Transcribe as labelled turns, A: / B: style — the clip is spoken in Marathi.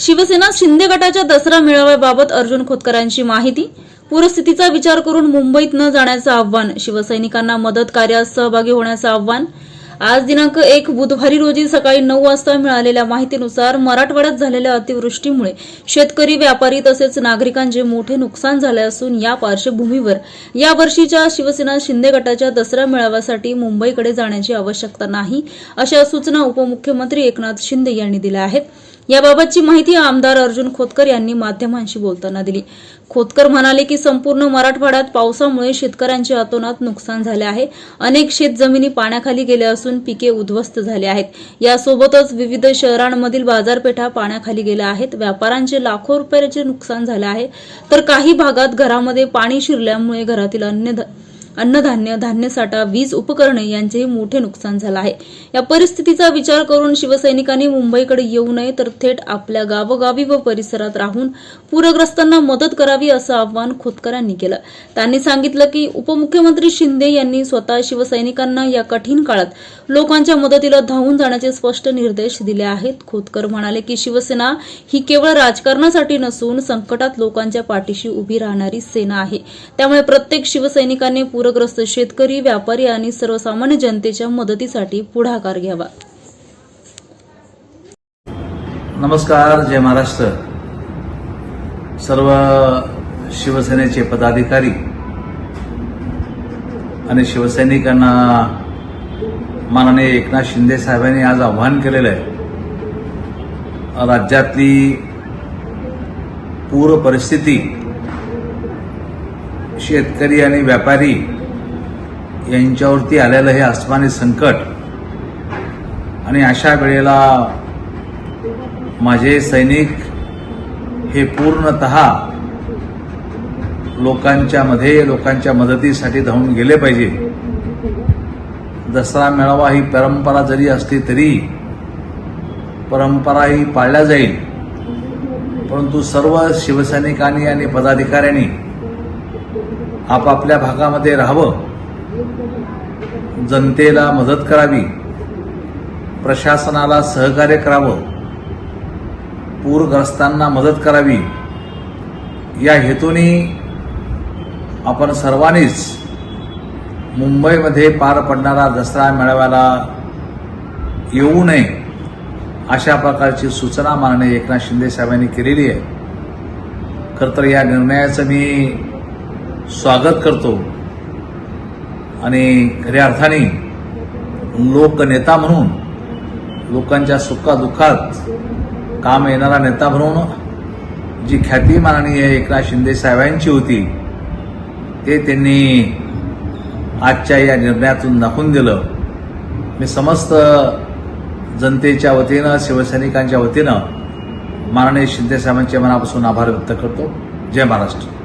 A: शिवसेना शिंदे गटाच्या दसरा मेळाव्याबाबत अर्जुन खोतकरांची माहिती. पूरस्थितीचा विचार करून मुंबईत न जाण्याचं आव्हान. शिवसैनिकांना मदत कार्यात सहभागी होण्याचं आव्हान. आज दिनांक एक बुधवारी रोजी सकाळी नऊ वाजता मिळालेल्या माहितीनुसार मराठवाड्यात झालेल्या अतिवृष्टीमुळे शेतकरी व्यापारी तसेच नागरिकांचे मोठे नुकसान झाले असून या पार्श्वभूमीवर या वर्षीच्या शिवसेना शिंदे गटाच्या दसरा मेळाव्यासाठी मुंबईकडे जाण्याची आवश्यकता नाही अशा सूचना उपमुख्यमंत्री एकनाथ शिंदे यांनी दिल्या आहेत. याबाबतची माहिती आमदार अर्जुन खोतकर यांनी माध्यमांशी बोलताना दिली. खोतकर म्हणाले की संपूर्ण मराठवाड्यात पावसामुळे शेतकऱ्यांचे अतोनात नुकसान झाले आहे. अनेक शेतजमिनी पाण्याखाली गेल्या असून पिके उद्ध्वस्त झाली आहेत. यासोबतच विविध शहरांमधील बाजारपेठा पाण्याखाली गेल्या आहेत. व्यापाऱ्यांचे लाखो रुपयाचे नुकसान झाले आहे. तर काही भागात घरामध्ये पाणी शिरल्यामुळे घरातील अन्य अन्नधान्य धान्यसाठा वीज उपकरणे यांचेही मोठे नुकसान झालं आहे. या परिस्थितीचा विचार करून शिवसैनिकांनी मुंबईकडे येऊ नये तर थेट आपल्या गावोगावी व परिसरात राहून पूरग्रस्तांना मदत करावी असं आवाहन खोतकरांनी केलं. त्यांनी सांगितलं की उपमुख्यमंत्री शिंदे यांनी स्वतः शिवसैनिकांना या कठीण काळात लोकांच्या मदतीला धावून जाण्याचे स्पष्ट निर्देश दिले आहेत. खोतकर म्हणाले की शिवसेना ही केवळ राजकारणासाठी नसून संकटात लोकांच्या पाठीशी उभी राहणारी सेना आहे. त्यामुळे प्रत्येक शिवसैनिकाने पूरग्रस्त शेतकरी व्यापारी आणि सर्वसामान्य जनतेच्या मदतीसाठी पुढाकार घ्यावा.
B: नमस्कार जय महाराष्ट्र. सर्व शिवसेनेचे पदाधिकारी आणि शिवसैनिकांना माननीय एकनाथ शिंदे साहेबांनी आज आव्हान केलेलं आहे. राज्यातली पूर परिस्थिती शेतकरी आणि व्यापारी यांच्यावरती आलेलं हे आसमानी संकट आणि अशा वेळेला माझे सैनिक हे पूर्णत लोकांच्या मध्ये लोकांच्या मदतीसाठी धावून गेले पाहिजे. दसरा मेळावा ही परंपरा जरी असली तरी परंपरा ही पाळल्या जाईल. परंतु सर्व शिवसैनिकांनी आणि पदाधिकाऱ्यांनी आपापल्या भागामध्ये राहावं. जनतेला मदत करावी प्रशासनाला सहकार्य करावं पूरग्रस्तांना मदत करावी या हेतूने आपण सर्वांनीच मुंबईमध्ये पार पडणारा दसरा मेळाव्याला येऊ नये अशा प्रकारची सूचना माननीय एकनाथ शिंदे साहेबांनी केलेली आहे. खरं तर या निर्णयाचं मी स्वागत करतो. आणि खऱ्या अर्थाने लोकनेता म्हणून लोकांच्या सुखादुःखात काम येणारा नेता म्हणून जी ख्याती माननीय एकनाथ शिंदे साहेबांची होती ते त्यांनी आजच्या या निर्णयातून दाखवून दिलं. मी समस्त जनतेच्या वतीनं शिवसैनिकांच्या वतीनं माननीय शिंदे साहेबांचे मनापासून आभार व्यक्त करतो. जय महाराष्ट्र.